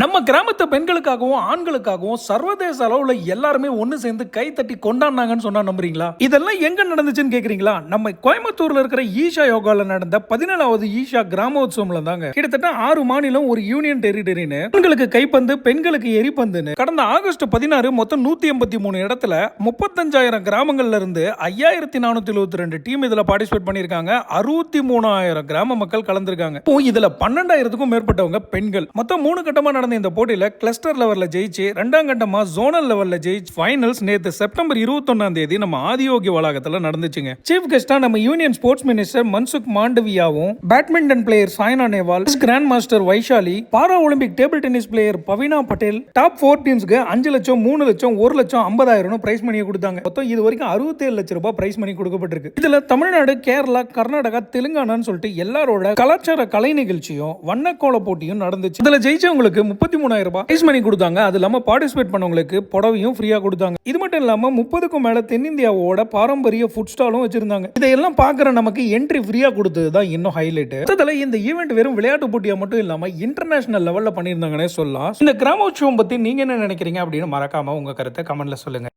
நம்ம கிராமத்து பெண்களுக்காகவும் ஆண்களுக்காகவும் சர்வதேச அளவுல எல்லாருமே ஒன்னு சேர்ந்து கை தட்டி கொண்டாடினாங்கன்னு சொன்னா நம்புறீங்களா? இதெல்லாம் எங்க நடந்துச்சுன்னு கேக்குறீங்களா? நம்ம கோயம்புத்தூர்ல இருக்கிற ஈஷா யோகால நடந்த பதினேழாவது ஈஷா கிராமோத்சவம்ல தாங்க. கிட்டத்தட்ட ஆறு மாநிலம் ஒரு யூனியன் டெரிட்டரின்னு பெண்களுக்கு கைப்பந்து பெண்களுக்கு எரிபந்துன்னு கடந்த ஆகஸ்ட் பதினாறு மொத்தம் நூத்தி எண்பத்தி மூணு இடத்துல முப்பத்தஞ்சாயிரம் கிராமங்கள்ல இருந்து ஐயாயிரத்தி நானூத்தி எழுபத்தி ரெண்டு டீம் இதுல பார்ட்டிசிபேட் பண்ணிருக்காங்க அறுபத்தி மூணாயிரம் கிராம மக்கள் கலந்துருக்காங்க. இப்போ இதுல பன்னெண்டாயிரத்துக்கும் மேற்பட்டவங்க பெண்கள். மொத்தம் மூணு கட்டமா நடந்த இந்த போட்டியில் கிளஸ்டர் லெவலில் ஜெயிச்சு ரெண்டாம் கட்டமாக ஜோனல் லெவலில் ஜெயிச்சு ஃபைனல்ஸ் நேற்று செப்டம்பர் இருபத்தொன்னாம் தேதி நம்ம ஆதியோகி வளாகத்தில் நடந்துச்சுங்க. சீஃப் கெஸ்டாக நம்ம union sports minister Mansukh மாண்டவியாவும் badminton player Saina Nehwal grand master Vaishali para Olympic table tennis player Bhavina Patel top four டீம்ஸ்க்கு அஞ்சு லட்சம் மூணு லட்சம் ஒரு லட்சம் ஐம்பதாயிரம் பிரைஸ் மணியை கொடுத்தாங்க. மொத்தம் இது வரைக்கும் அறுபத்தேழு லட்சம் ரூபாய் பிரைஸ் மணி கொடுக்கப்பட்டிருக்கு. இதுல தமிழ்நாடு கேரளா கர்நாடகா தெலுங்கானான்னு சொல்லிட்டு எல்லாரோட கலாச்சார கலை நிகழ்ச்சியும் வண்ணக்கோல போட்டியும் நடந்துச்சு. இதுல ஜெயிச்சவங்களுக்கு முப்பத்தி மூணாயிரம் ரூபாய் பிரைஸ் மணி கொடுத்தாங்க. அது இல்லாமல் பார்ட்டிசிபேட் பண்ணவங்களுக்கு புடவையும் ஃப்ரீயாக கொடுத்தாங்க. இது மட்டும் இல்லாமல் முப்பதுக்கும் மேலே தென்னிந்தியாவோட பாரம்பரிய ஃபுட் ஸ்டாலும் வச்சிருந்தாங்க. இதையெல்லாம் பார்க்குற நமக்கு என்ட்ரி ஃப்ரீயாக கொடுத்தது தான் இன்னும் ஹைலைட் மொத்தத்துல இந்த ஈவெண்ட் வெறும் விளையாட்டு போட்டியாக மட்டும் இல்லாமல் இன்டர்நேஷனல் லெவலில் பண்ணியிருந்தாங்கன்னே சொல்லலாம். இந்த கிராமோத்சவம் பற்றி நீங்கள் என்ன நினைக்கிறீங்க அப்படின்னு மறக்காமல் உங்கள் கருத்தை கமெண்ட்டில் சொல்லுங்கள்